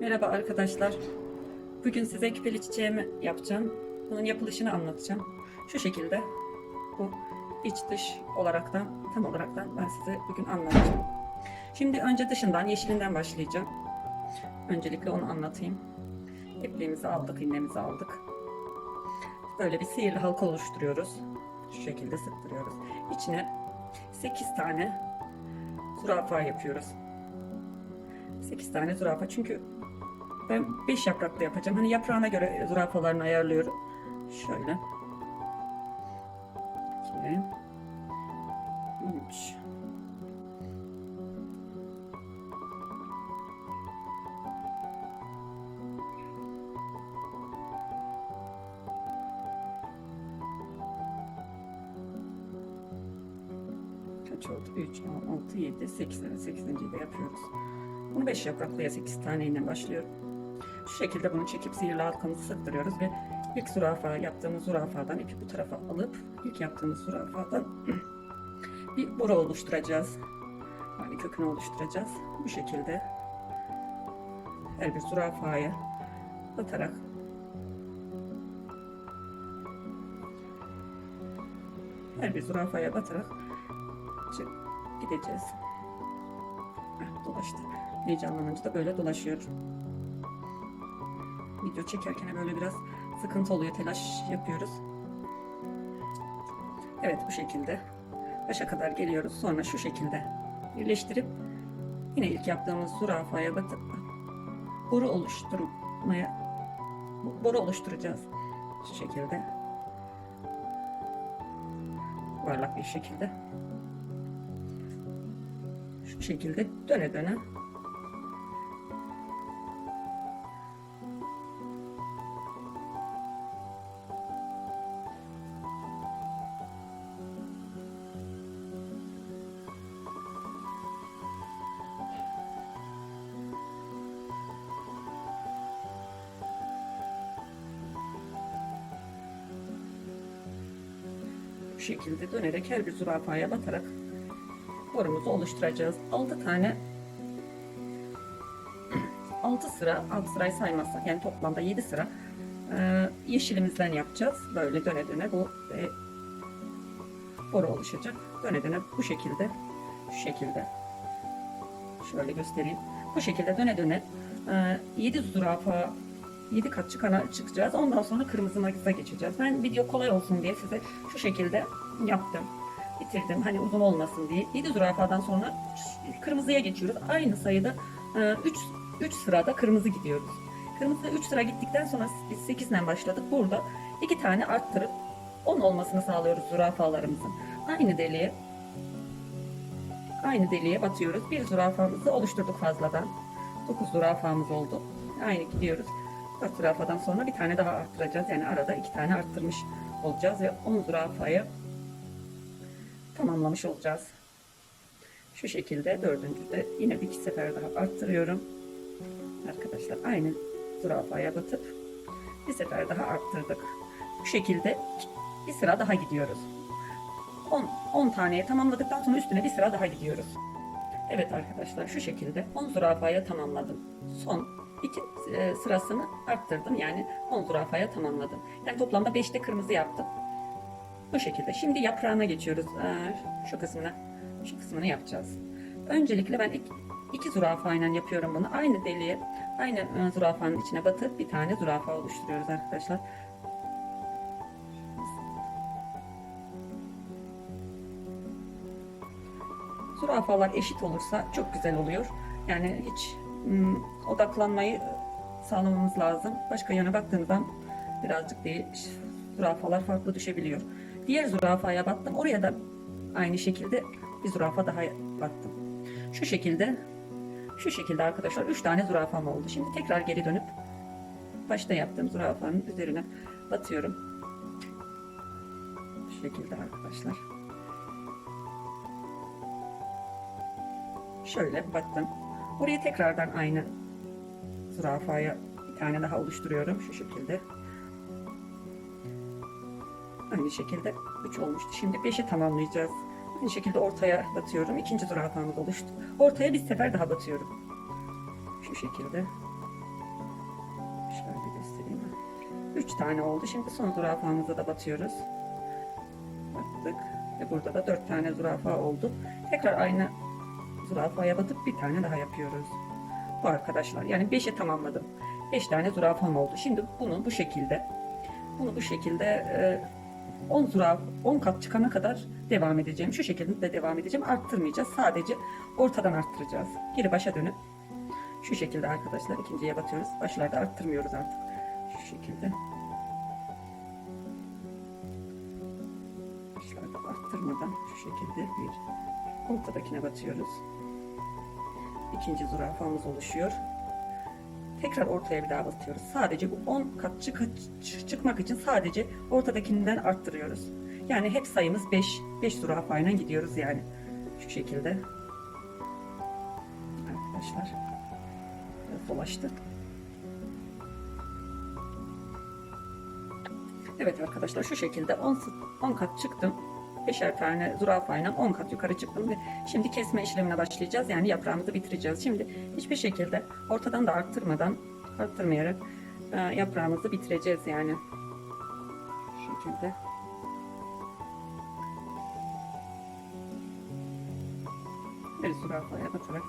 Merhaba arkadaşlar. Bugün size küpeli çiçeğimi yapacağım. Bunun yapılışını anlatacağım. Şu şekilde bu iç dış olaraktan tam olaraktan ben size bugün anlatacağım. Şimdi önce dışından yeşilinden başlayacağım. Öncelikle onu anlatayım. İpliğimizi aldık, iğnemizi aldık. Böyle bir sihirli halka oluşturuyoruz. Şu şekilde sıktırıyoruz. İçine 8 tane zürafa yapıyoruz. 8 tane zürafa çünkü ben 5 yapraklı yapacağım. Hani yaprağına göre zürafalarını ayarlıyorum. Şöyle. 2 3 kaç oldu? 3, 6, 7, 8. Evet 8. de yapıyoruz. Bunu 5 yapraklıya 8 taneyle başlıyorum. Şu şekilde bunu çekip sihirli halkamızı sıktırıyoruz ve ilk zürafa yaptığımız zürafadan ipi bu tarafa alıp ilk yaptığımız zürafadan bir boru oluşturacağız. Yani kökünü oluşturacağız. Bu şekilde her bir zürafaya batarak her bir zürafaya batarak gideceğiz. Dolaştı. Heyecanlanınca da böyle dolaşıyor. Video çekerken böyle biraz sıkıntı oluyor. Telaş yapıyoruz. Evet bu şekilde. Başa kadar geliyoruz. Sonra şu şekilde birleştirip yine ilk yaptığımız zürafaya batıp boru oluşturmaya boru oluşturacağız. Şu şekilde. Yuvarlak bir şekilde şu şekilde döne döne şekilde dönerek her bir zürafaya batarak borumuzu oluşturacağız. 6 tane 6 sıra, 6 sırayı saymazsak yani toplamda 7 sıra e, yeşilimizden yapacağız. Böyle döne döne bu e, boru oluşacak. Döne döne bu şekilde şu şekilde şöyle göstereyim. Bu şekilde döne döne e, 7 zürafa 7 kat çıkana çıkacağız. Ondan sonra kırmızı makize geçeceğiz. Ben video kolay olsun diye size şu şekilde yaptım bitirdim. Hani uzun olmasın diye. 7 zürafadan sonra kırmızıya geçiyoruz. Aynı sayıda 3 3 sırada kırmızı gidiyoruz. Kırmızı 3 sıra gittikten sonra biz 8 ile başladık. Burada 2 tane arttırıp 10 olmasını sağlıyoruz zürafalarımızın. Aynı deliğe aynı deliğe batıyoruz. Bir zürafamızı oluşturduk fazladan. 9 zürafamız oldu. Aynı gidiyoruz. 4 zürafadan sonra bir tane daha arttıracağız. Yani arada 2 tane arttırmış olacağız ve 10 zürafaya tamamlamış olacağız. Şu şekilde dördüncüde yine bir iki sefer daha arttırıyorum. Arkadaşlar aynı zürafaya batıp bir sefer daha arttırdık. Bu şekilde bir sıra daha gidiyoruz. 10, 10 taneye tamamladıktan sonra üstüne bir sıra daha gidiyoruz. Evet arkadaşlar şu şekilde 10 zürafaya tamamladım. Son iki e, sırasını arttırdım. Yani 10 zürafaya tamamladım. Yani toplamda 5'te kırmızı yaptım. Bu şekilde. Şimdi yaprağına geçiyoruz. Ee, şu kısmına. Şu kısmını yapacağız. Öncelikle ben iki, iki zürafayla yapıyorum bunu. Aynı deliğe, aynı e, zürafanın içine batıp bir tane zürafa oluşturuyoruz arkadaşlar. Zürafalar eşit olursa çok güzel oluyor. Yani hiç odaklanmayı sağlamamız lazım. Başka yöne baktığımızdan birazcık değil, zürafalar farklı düşebiliyor. Diğer zürafaya battım. Oraya da aynı şekilde bir zürafa daha battım. Şu şekilde şu şekilde arkadaşlar 3 tane zürafam oldu. Şimdi tekrar geri dönüp başta yaptığım zürafanın üzerine batıyorum. Şu şekilde arkadaşlar. Şöyle battım. Oraya tekrardan aynı zürafaya bir tane daha oluşturuyorum şu şekilde. Aynı şekilde 3 olmuştu. Şimdi 5'i tamamlayacağız. Aynı şekilde ortaya batıyorum. İkinci zürafamız oluştu. Ortaya bir sefer daha batıyorum. Şu şekilde. Şöyle göstereyim. 3 tane oldu. Şimdi son zürafamıza da batıyoruz. Battık. Ve burada da 4 tane zürafa oldu. Tekrar aynı zürafaya batıp bir tane daha yapıyoruz. Bu arkadaşlar. Yani 5'e tamamladım. 5 tane zürafam oldu. Şimdi bunu bu şekilde bunu bu şekilde e, 10 züraf 10 kat çıkana kadar devam edeceğim. Şu şekilde de devam edeceğim. Arttırmayacağız. Sadece ortadan arttıracağız. Geri başa dönüp şu şekilde arkadaşlar ikinciye batıyoruz. Başlarda arttırmıyoruz artık. Şu şekilde. Başlarda arttırmadan şu şekilde bir ortadakine batıyoruz. İkinci zürafamız oluşuyor. Tekrar ortaya bir daha batıyoruz. Sadece bu 10 kat çık çıkmak için sadece ortadakinden arttırıyoruz. Yani hep sayımız 5. 5 zürafayla gidiyoruz yani. Şu şekilde. Arkadaşlar. Biraz dolaştı. Evet arkadaşlar şu şekilde 10, 10 kat çıktım. Beşer tane zürafayla 10 kat yukarı çıktım ve şimdi kesme işlemine başlayacağız. Yani yaprağımızı bitireceğiz. Şimdi hiçbir şekilde ortadan da arttırmadan, arttırmayarak e, yaprağımızı bitireceğiz yani. Şu şekilde. Bir zürafaya batarak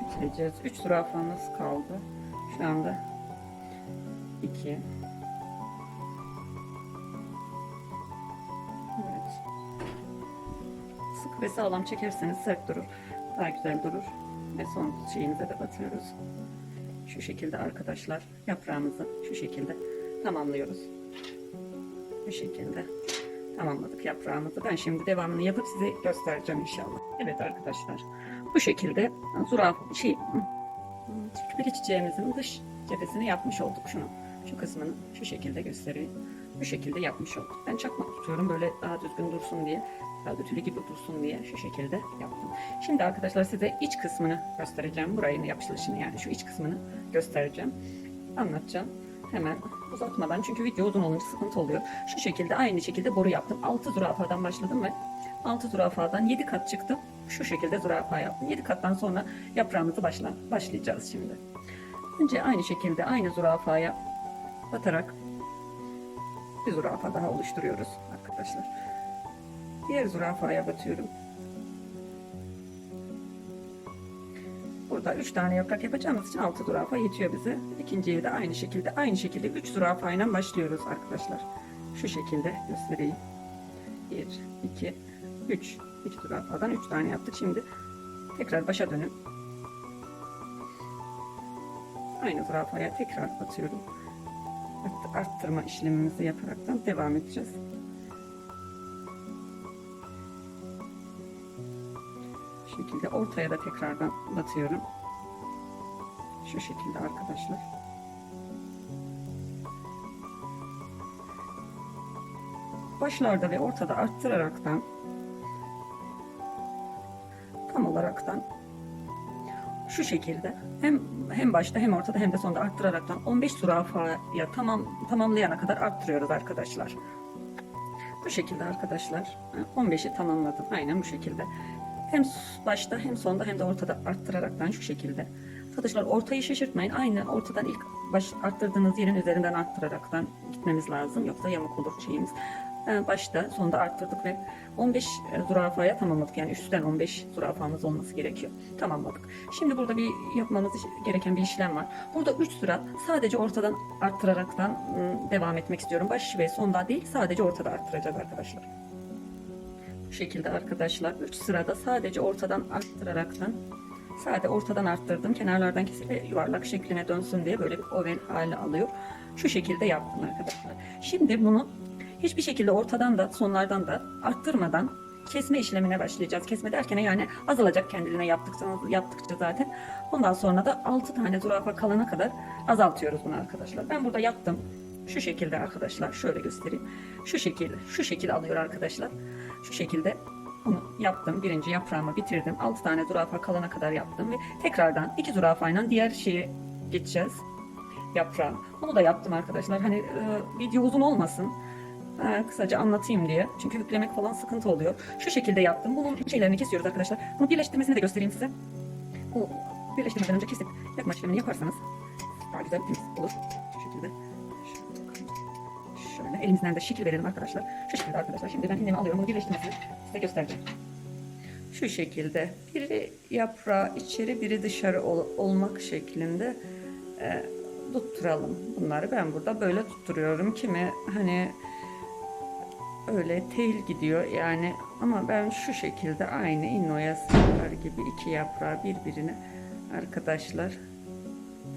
bitireceğiz. 3 zürafamız kaldı. Şu anda 2 Sık ve sağlam çekerseniz sert durur. Daha güzel durur. Ve son şeyimize de batıyoruz. Şu şekilde arkadaşlar yaprağımızı şu şekilde tamamlıyoruz. Bu şekilde tamamladık yaprağımızı. Ben şimdi devamını yapıp size göstereceğim inşallah. Evet arkadaşlar bu şekilde zuraf şey bir çiçeğimizin dış cephesini yapmış olduk şunu. Şu kısmını şu şekilde göstereyim. Bu şekilde yapmış olduk. Ben çakmak tutuyorum böyle daha düzgün dursun diye. Daha tülü gibi dursun diye şu şekilde yaptım. Şimdi arkadaşlar size iç kısmını göstereceğim. Burayın yapışılışını yani şu iç kısmını göstereceğim. Anlatacağım. Hemen uzatmadan çünkü video uzun olunca sıkıntı oluyor. Şu şekilde aynı şekilde boru yaptım. 6 zürafadan başladım ve 6 zürafadan 7 kat çıktım. Şu şekilde zürafa yaptım. 7 kattan sonra yaprağımızı başla, başlayacağız şimdi. Önce aynı şekilde aynı zürafaya batarak bir zürafa daha oluşturuyoruz arkadaşlar. Diğer zürafaya batıyorum. Burada 3 tane yaprak yapacağımız için 6 zürafa yetiyor bize. İkinciye de aynı şekilde aynı şekilde 3 zürafayla başlıyoruz arkadaşlar. Şu şekilde göstereyim. 1 2 3 2 zürafadan 3 tane yaptık. Şimdi tekrar başa dönüp aynı zürafaya tekrar batıyorum. Art- Arttırma işlemimizi yaparaktan devam edeceğiz. Şu şekilde ortaya da tekrardan batıyorum. Şu şekilde arkadaşlar. Başlarda ve ortada arttıraraktan tam olaraktan şu şekilde hem hem başta hem ortada hem de sonda arttıraraktan 15 zürafaya tamam tamamlayana kadar arttırıyoruz arkadaşlar. Bu şekilde arkadaşlar 15'i tamamladım. Aynen bu şekilde. Hem başta hem sonda hem de ortada arttıraraktan şu şekilde. Arkadaşlar ortayı şaşırtmayın. Aynı ortadan ilk baş arttırdığınız yerin üzerinden arttıraraktan gitmemiz lazım. Yoksa yamuk olur şeyimiz. Ee, Başta sonda arttırdık ve 15 zürafaya tamamladık. Yani üstten 15 zürafamız olması gerekiyor. Tamamladık. Şimdi burada bir yapmamız gereken bir işlem var. Burada 3 sıra sadece ortadan arttıraraktan ım, devam etmek istiyorum. Baş ve sonda değil sadece ortada arttıracağız arkadaşlar. Bu şekilde arkadaşlar 3 sırada sadece ortadan arttıraraktan Sade ortadan arttırdım. Kenarlardan kesilip yuvarlak şekline dönsün diye böyle bir oval hali alıyor. Şu şekilde yaptım arkadaşlar. Şimdi bunu hiçbir şekilde ortadan da sonlardan da arttırmadan kesme işlemine başlayacağız. Kesme derken yani azalacak kendiliğine yaptıkça, yaptıkça zaten. Ondan sonra da 6 tane zürafa kalana kadar azaltıyoruz bunu arkadaşlar. Ben burada yaptım. Şu şekilde arkadaşlar şöyle göstereyim. Şu şekilde şu şekilde alıyor arkadaşlar. Şu şekilde bunu yaptım. Birinci yaprağımı bitirdim. 6 tane zürafa kalana kadar yaptım ve tekrardan iki zürafayla diğer şeye geçeceğiz. Yaprağı. Bunu da yaptım arkadaşlar. Hani e, video uzun olmasın. E, kısaca anlatayım diye. Çünkü yüklemek falan sıkıntı oluyor. Şu şekilde yaptım. Bunun şeylerini kesiyoruz arkadaşlar. Bunu birleştirmesini de göstereyim size. o birleştirmeden önce kesip yakma işlemini yaparsanız daha güzel temiz olur. Şu şekilde. Şöyle elimizden de şekil verelim arkadaşlar. Şu şekilde arkadaşlar. Şimdi ben iğnemi alıyorum. Bunu birleştirmesini size göstereceğim. Şu şekilde biri yaprağı içeri biri dışarı ol- olmak şeklinde e, tutturalım bunları. Ben burada böyle tutturuyorum. Kimi hani öyle tel gidiyor yani ama ben şu şekilde aynı innoya sığar gibi iki yaprağı birbirine arkadaşlar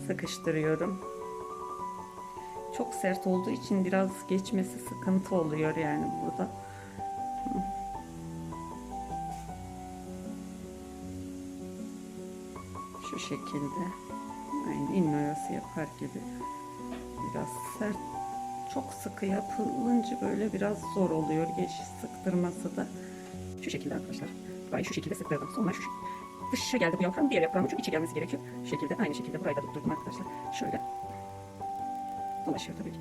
sıkıştırıyorum. Çok sert olduğu için biraz geçmesi sıkıntı oluyor yani burada. Şu şekilde aynı innoyası yapar gibi biraz sert çok sıkı yapılınca böyle biraz zor oluyor. Geç sıktırması da. Şu şekilde arkadaşlar. Burayı şu şekilde sıktırdım. Sonra şu dışa geldi bu yaprağın. Diğer yaprağın ucu içe gelmesi gerekiyor. Şu şekilde aynı şekilde burayı da tutturdum arkadaşlar. Şöyle. Dolaşıyor tabii ki.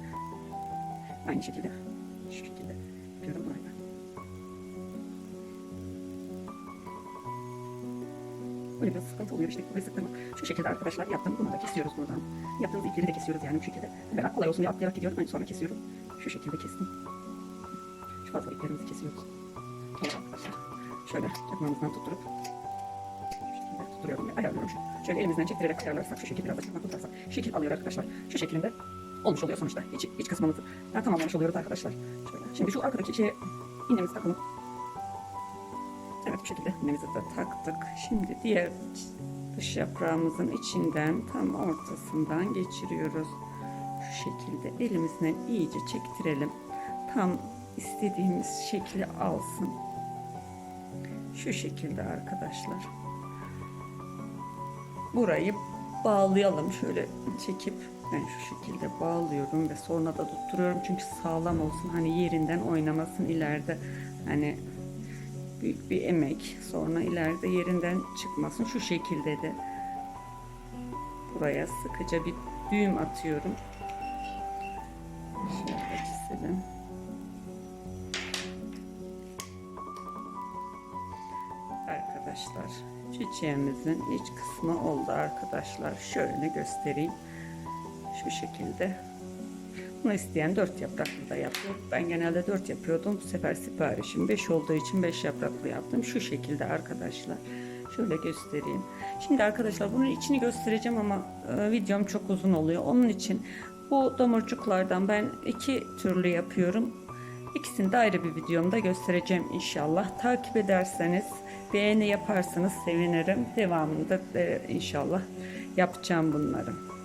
Aynı şekilde. Şu şekilde. Yapıyorum burayı Böyle biraz sıkıntı oluyor işte burayı sıktırmak. Şu şekilde arkadaşlar yaptım. Bunu da kesiyoruz buradan. Yaptığımız ipleri de kesiyoruz yani bu şekilde. Ben kolay olsun diye atlayarak gidiyorum. Önce sonra kesiyorum. Şu şekilde kestim. Şu fazla iplerimizi kesiyoruz. Şöyle çakmağımızdan tutturup tutturuyorum ve ayarlıyorum. Şöyle elimizden çektirerek ayarlarsak şu şekilde biraz da çakmak tutarsak şekil alıyor arkadaşlar. Şu şekilde olmuş oluyor sonuçta. İç, iç kısmımızı yani tamamlamış oluyoruz arkadaşlar. Şöyle. Şimdi şu arkadaki şeye iğnemizi takalım. İğnemizi de taktık. Şimdi diğer dış yaprağımızın içinden tam ortasından geçiriyoruz. Şu şekilde elimizle iyice çektirelim. Tam istediğimiz şekli alsın. Şu şekilde arkadaşlar. Burayı bağlayalım. Şöyle çekip ben şu şekilde bağlıyorum ve sonra da tutturuyorum. Çünkü sağlam olsun. Hani yerinden oynamasın ileride. Hani büyük bir emek. Sonra ileride yerinden çıkmasın. Şu şekilde de buraya sıkıca bir düğüm atıyorum. Şöyle. Arkadaşlar çiçeğimizin iç kısmı oldu arkadaşlar. Şöyle göstereyim. Şu şekilde. Bunu isteyen 4 yapraklı da yapıyor. Ben genelde 4 yapıyordum. Bu sefer siparişim 5 olduğu için 5 yapraklı yaptım. Şu şekilde arkadaşlar. Şöyle göstereyim. Şimdi arkadaşlar bunun içini göstereceğim ama e, videom çok uzun oluyor. Onun için bu domurcuklardan ben iki türlü yapıyorum. İkisini de ayrı bir videomda göstereceğim inşallah. Takip ederseniz, beğeni yaparsanız sevinirim. Devamında da inşallah yapacağım bunları.